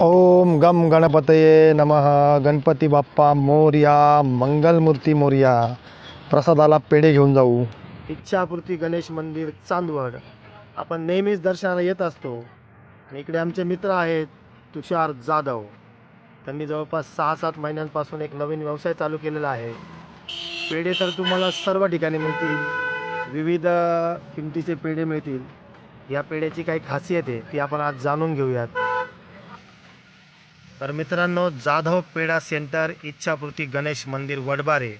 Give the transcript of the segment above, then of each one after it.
ओम गम गणपतये नमः गणपती बाप्पा मोर्या मंगलमूर्ती मोर्या. प्रसादाला पेढे घेऊन जाऊ. इच्छापूर्ती गणेश मंदिर चांदवड. आपण नेहमीच दर्शनाला येत असतो. आणि इकडे आमचे मित्र आहेत तुषार जाधव. त्यांनी जवळपास सहा सात महिन्यांपासून एक नवीन व्यवसाय चालू केलेला आहे. पेढे तर तुम्हाला सर्व ठिकाणी मिळतील. विविध किमतीचे पेढे मिळतील. या पेढ्याची काही खासियत आहे ती आपण आज जाणून घेऊयात. तर मित्रांनो जाधव पेढा सेंटर इच्छापूर्ती गणेश मंदिर वडबारे.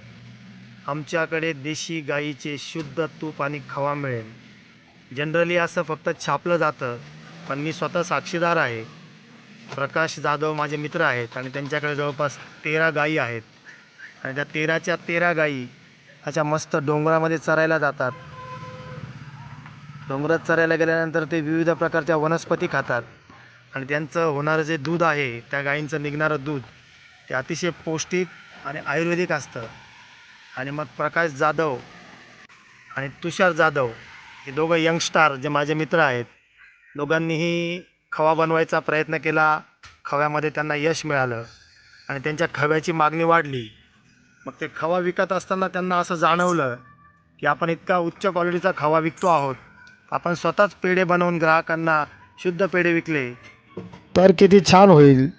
आमच्याकडे देशी गाईचे शुद्ध तूप आणि खवा मिळेल. जनरली असं फक्त छापलं जातं पण मी स्वतः साक्षीदार आहे. प्रकाश जाधव माझे मित्र आहेत आणि त्यांच्याकडे जवळपास तेरा गायी आहेत. आणि त्या तेराच्या तेरा गायी अशा मस्त डोंगरामध्ये चरायला जातात. डोंगरात चरायला गेल्यानंतर ते विविध प्रकारच्या वनस्पती खातात. आणि त्यांचं होणारं जे दूध आहे त्या गायींचं निघणारं दूध ते अतिशय पौष्टिक आणि आयुर्वेदिक असतं. आणि मग प्रकाश जाधव आणि तुषार जाधव हे दोघं यंगस्टार जे माझे मित्र आहेत दोघांनीही खवा बनवायचा प्रयत्न केला. खव्यामध्ये त्यांना यश मिळालं आणि त्यांच्या खव्याची मागणी वाढली. मग ते खवा विकत असताना त्यांना असं जाणवलं की आपण इतका उच्च क्वालिटीचा खवा विकतो आहोत. आपण स्वतःच पेढे बनवून ग्राहकांना शुद्ध पेढे विकले. तर किती छान होईल.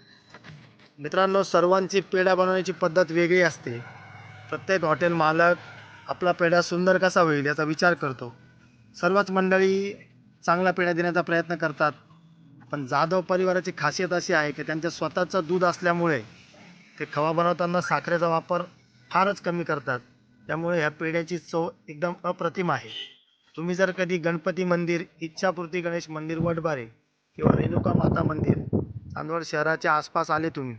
मित्रांनो सर्वांची पेढा बनवण्याची पद्धत वेगळी असते. प्रत्येक हॉटेल मालक आपला पेढा सुंदर कसा होईल याचा विचार करतो. सर्वच मंडळी चांगला पेढा देण्याचा प्रयत्न करतात. पण जाधव परिवाराची खासियत अशी आहे की त्यांच्या स्वतःचं दूध असल्यामुळे ते खवा बनवताना साखरेचा वापर फारच कमी करतात. त्यामुळे ह्या पेढ्याची चव एकदम अप्रतिम आहे. तुम्ही जर कधी गणपती मंदिर इच्छापूर्ती गणेश मंदिर वडबारे किंवा रेणुका माता मंदिर चांदवड शहराच्या आसपास आले तुम्ही.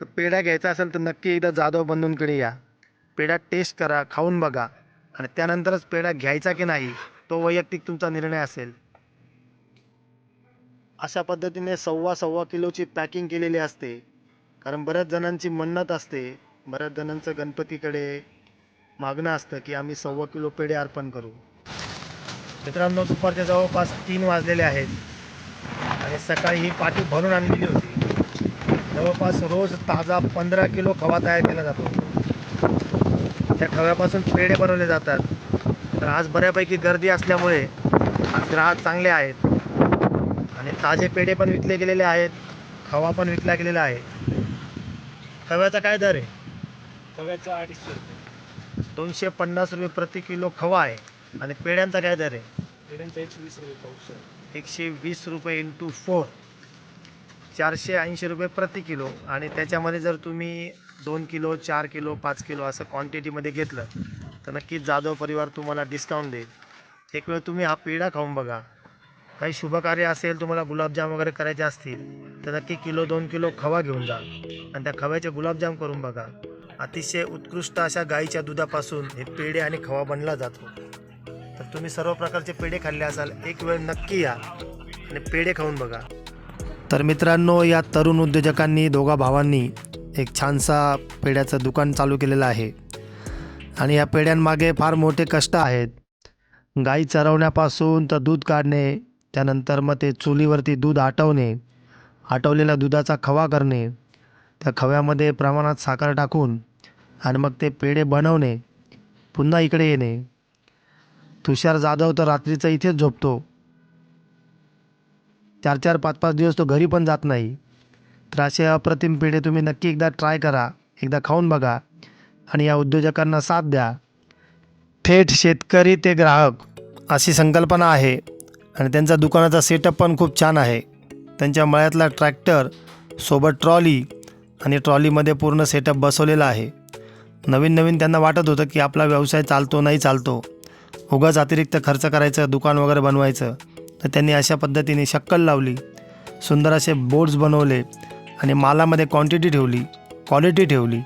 तर पेढा घ्यायचा असेल तर नक्की एकदा जाधव बंधूंकडे या. पेढा टेस्ट करा खाऊन बघा. आणि त्यानंतरच पेढा घ्यायचा की नाही तो वैयक्तिक तुमचा निर्णय असेल. अशा पद्धतीने सव्वा सव्वा किलोची पॅकिंग केलेली असते. कारण बऱ्याच जणांची मन्नत असते. बऱ्याच जणांचं गणपतीकडे मागणं असतं की आम्ही सव्वा किलो पेढे अर्पण करू. मित्रांनो दुपारच्या जवळपास तीन वाजलेले आहेत. आणि सकाळी ही पाठी भरून आणलेली होती. जवळपास रोज ताजा पंधरा किलो खवा तयार केला जातो. त्या खव्यापासून पेढे बनवले जातात. तर आज बऱ्यापैकी गर्दी असल्यामुळे आज ग्राहक चांगले आहेत. आणि ताजे पेढे पण विकले गेलेले आहेत. खवा पण विकला गेलेला आहे. खव्याचा काय दर आहे? खव्याचा अडीचशे रुपये. दोनशे पन्नास रुपये प्रति किलो खवा आहे. आणि पेढ्यांचा काय दर आहे? एकशे वीस रुपये पाऊस एकशे वीस रुपये इंटू फोर चारशे ऐंशी रुपये प्रति किलो. आणि त्याच्यामध्ये जर तुम्ही दोन किलो चार किलो पाच किलो असं क्वांटिटीमध्ये घेतलं तर नक्कीच जाधव परिवार तुम्हाला डिस्काउंट देईल. एक वेळ तुम्ही हा पेढा खाऊन बघा. काही शुभकार्य असेल तुम्हाला गुलाबजाम वगैरे करायचे असतील तर नक्की किलो दोन किलो खवा घेऊन जा. आणि त्या खव्याचे गुलाबजाम करून बघा. अतिशय उत्कृष्ट अशा गाईच्या दुधापासून हे पेढे आणि खवा बनला जातो. तर तुम्ही सर्व प्रकारचे पेढे खाल्ले असाल एक वेळ नक्की या आणि पेढे खाऊन बघा. तर मित्रांनो या तरुण उद्योजकांनी दोघा भावांनी एक छानसा पेढ्याचं दुकान चालू केलेलं आहे. आणि या पेढ्यांमागे फार मोठे कष्ट आहेत. गाई चरवण्यापासून तर दूध काढणे त्यानंतर मग ते चुलीवरती दूध आटवणे आटवलेल्या दुधाचा खवा करणे त्या खव्यामध्ये प्रमाणात साखर टाकून आणि मग ते पेढे बनवणे पुन्हा इकडे येणे. तुषार जाधव तर रात्रीचं इथेच झोपतो. चार चार पाच पाच दिवस तो घरी पण जात नाही. तर असे अप्रतिम पेढे तुम्ही नक्की एकदा ट्राय करा. एकदा खाऊन बघा. आणि या उद्योजकांना साथ द्या. थेट शेतकरी ते ग्राहक अशी संकल्पना आहे. आणि त्यांचा दुकानाचा सेटअप पण खूप छान आहे. त्यांच्या मळ्यातला ट्रॅक्टर सोबत ट्रॉली आणि ट्रॉलीमध्ये पूर्ण सेटअप बसवलेला आहे. नवीन नवीन त्यांना वाटत होतं की आपला व्यवसाय चालतो नाही चालतो. उगाच अतिरिक्त खर्च करायचं दुकान वगैरे बनवायचं. तर त्यांनी अशा पद्धतीने शक्कल लावली. सुंदर असे बोर्ड्स बनवले आणि मालामध्ये क्वांटिटी ठेवली क्वालिटी ठेवली.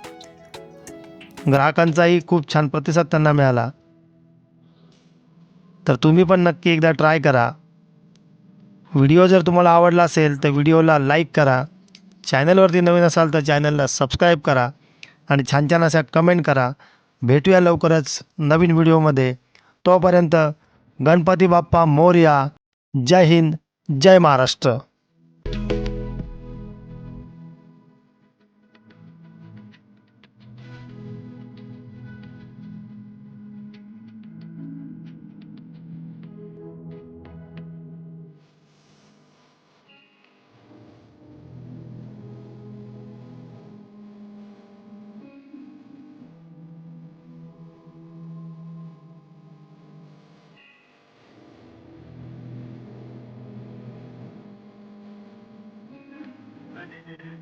ग्राहकांचाही खूप छान प्रतिसाद त्यांना मिळाला. तर तुम्ही पण नक्की एकदा ट्राय करा. व्हिडिओ जर तुम्हाला आवडला असेल तर व्हिडिओला लाईक करा. चॅनलवरती नवीन असाल तर चॅनलला सबस्क्राईब करा. आणि छान छान अशा कमेंट करा. भेटूया लवकरच नवीन व्हिडिओमध्ये तोपर्यंत गणपती बाप्पा मोरया. जय हिंद जय महाराष्ट्र. denir.